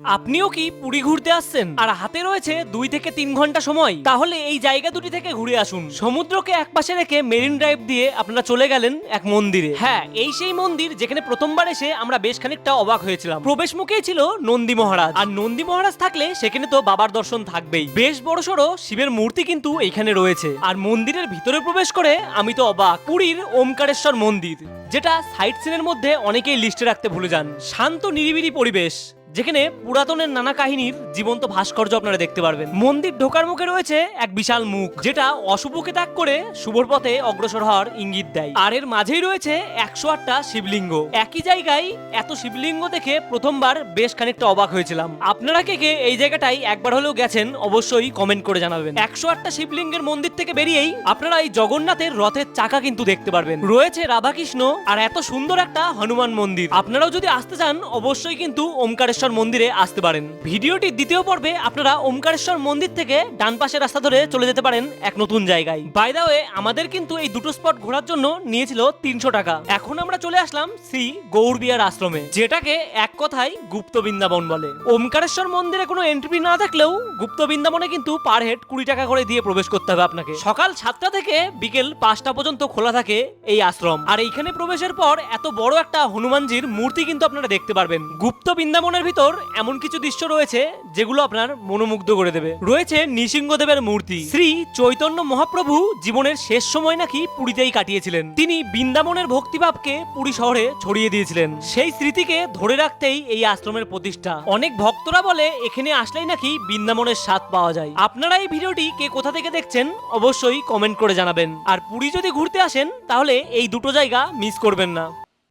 আপনিও কি পুরী ঘুরতে আসছেন? আর হাতে রয়েছে দুই থেকে তিন ঘণ্টা সময়। তাহলে এই জায়গা দুটি থেকে ঘুরে আসুন। সমুদ্রকে একপাশে রেখে মেরিন ড্রাইভ দিয়ে আপনারা চলে গেলেন এক মন্দিরে। হ্যাঁ এই সেই মন্দির যেখানে প্রথমবার এসে আমরা বেশ খানিকটা অবাক হয়েছিলাম। প্রবেশ মুখেই ছিল নন্দী মহারাজ। আর নন্দী মহারাজ থাকলে সেখানে তো বাবার দর্শন থাকবেই। বেশ বড়সড় শিবের মূর্তি কিন্তু এইখানে রয়েছে। আর মন্দিরের ভিতরে প্রবেশ করে আমি তো অবাক। পুরীর ওমকারেশ্বর মন্দির। যেটা সাইট সিনের মধ্যে অনেকেই লিস্টে রাখতে ভুলে যান। শান্ত, নিরিবিলি পরিবেশ, যেখানে পুরাতনের নানা কাহিনীর জীবন্ত ভাস্কর্য আপনারা দেখতে পারবেন। মন্দির ঢোকার মুখে রয়েছে এক বিশাল মুখ, যেটা অশুভকে ত্যাগ করে শুভর পথে অগ্রসর হওয়ার ইঙ্গিত দেয়। আর এর মাঝেই রয়েছে একশো আটটা শিবলিঙ্গ। একই জায়গায় এত শিবলিঙ্গ দেখে প্রথমবার বেশ খানিকটা অবাক হয়েছিলাম। আপনারা কে কে এই জায়গাটাই একবার হলেও গেছেন, অবশ্যই কমেন্ট করে জানাবেন। একশো আটটা শিবলিঙ্গের মন্দির থেকে বেরিয়েই আপনারা এই জগন্নাথের রথের চাকা কিন্তু দেখতে পারবেন। রয়েছে রাধাকৃষ্ণ আর এত সুন্দর একটা হনুমান মন্দির। আপনারাও যদি আসতে চান, অবশ্যই কিন্তু ওমকারেশ্বর মন্দিরে আসতে পারেন। ভিডিওটির দ্বিতীয় পর্বে আপনারা ওমকারেশ্বর মন্দির থেকে ডান পাশের রাস্তা ধরে চলে যেতে পারেন এক নতুন জায়গায়। বাই দা আমাদের কিন্তু এই দুটো স্পট ঘোরার জন্য নিয়েছিল তিনশো টাকা। এখন আমরা চলে আসলাম শ্রী গৌরবিয়ার আশ্রমে, যেটাকে এক কথায় গুপ্ত বৃন্দাবন বলে। ওমকারেশ্বর মন্দিরে কোনো এন্ট্রি না থাকলেও গুপ্ত বৃন্দাবনে কিন্তু পার হেড কুড়ি টাকা করে দিয়ে প্রবেশ করতে হবে আপনাকে। সকাল সাতটা থেকে বিকেল পাঁচটা পর্যন্ত খোলা থাকে এই আশ্রম। আর এইখানে প্রবেশের পর এত বড় একটা হনুমানজির মূর্তি কিন্তু আপনারা দেখতে পারবেন। গুপ্ত বৃন্দাবনের ভিতর এমন কিছু দৃশ্য রয়েছে, যেগুলো আপনার মনোমুগ্ধ করে দেবে। রয়েছে নৃসিংহদেবের মূর্তি। শ্রী চৈতন্য মহাপ্রভু জীবনের শেষ সময় নাকি পুরীতেই কাটিয়েছিলেন। তিনি বৃন্দাবনের ভক্তিভাবকে পুরী শহরে ছড়িয়ে দিয়েছিলেন। সেই স্মৃতিকে ধরে রাখতেই এই আশ্রমের প্রতিষ্ঠা। অনেক ভক্তরা বলে, এখানে আসলেই নাকি বৃন্দাবনের স্বাদ পাওয়া যায়। আপনারা এই ভিডিওটি কে কোথা থেকে দেখছেন, অবশ্যই কমেন্ট করে জানাবেন। আর পুরী যদি ঘুরতে আসেন, তাহলে এই দুটো জায়গা করবেন না।